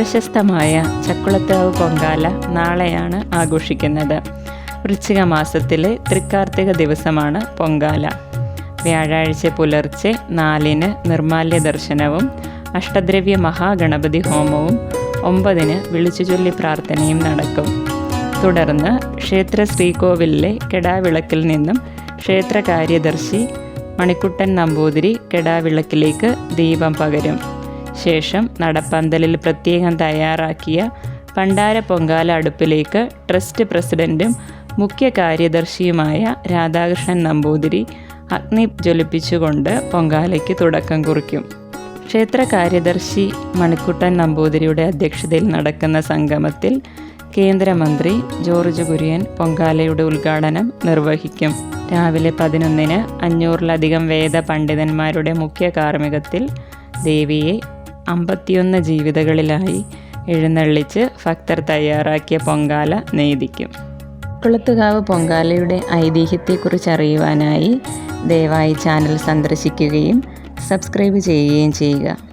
പ്രശസ്തമായ ചക്കുളത്താവ് പൊങ്കാല നാളെയാണ് ആഘോഷിക്കുന്നത്. വൃശ്ചിക മാസത്തിലെ തൃക്കാർത്തിക ദിവസമാണ് പൊങ്കാല. വ്യാഴാഴ്ച പുലർച്ചെ നാലിന് നിർമാല്യ ദർശനവും അഷ്ടദ്രവ്യ മഹാഗണപതി ഹോമവും ഒമ്പതിന് വിളിച്ചുചൊല്ലി പ്രാർത്ഥനയും നടക്കും. തുടർന്ന് ക്ഷേത്ര ശ്രീകോവിലിലെ കെടാവിളക്കിൽ നിന്നും ക്ഷേത്ര കാര്യദർശി മണിക്കുട്ടൻ നമ്പൂതിരി കെടാവിളക്കിലേക്ക് ദീപം പകരും. ശേഷം നടപ്പന്തലിൽ പ്രത്യേകം തയ്യാറാക്കിയ പണ്ടാര പൊങ്കാല അടുപ്പിലേക്ക് ട്രസ്റ്റ് പ്രസിഡന്റും മുഖ്യ കാര്യദർശിയുമായ രാധാകൃഷ്ണൻ നമ്പൂതിരി അഗ്നി ജ്വലിപ്പിച്ചുകൊണ്ട് പൊങ്കാലയ്ക്ക് തുടക്കം കുറിക്കും. ക്ഷേത്ര കാര്യദർശി മണിക്കുട്ടൻ നമ്പൂതിരിയുടെ അധ്യക്ഷതയിൽ നടക്കുന്ന സംഗമത്തിൽ കേന്ദ്രമന്ത്രി ജോർജ് കുര്യൻ പൊങ്കാലയുടെ ഉദ്ഘാടനം നിർവഹിക്കും. രാവിലെ പതിനൊന്നിന് അഞ്ഞൂറിലധികം വേദ പണ്ഡിതന്മാരുടെ മുഖ്യ കാർമ്മികത്തിൽ ദേവിയെ അമ്പത്തിയൊന്ന് ജീവിതകളിലായി എഴുന്നള്ളിച്ച് ഭക്തർ തയ്യാറാക്കിയ പൊങ്കാല നെയ്തിക്കും. കുളത്തുകാവ് പൊങ്കാലയുടെ ഐതിഹ്യത്തെക്കുറിച്ച് അറിയുവാനായി ദയവായി ചാനൽ സന്ദർശിക്കുകയും സബ്സ്ക്രൈബ് ചെയ്യുകയും ചെയ്യുക.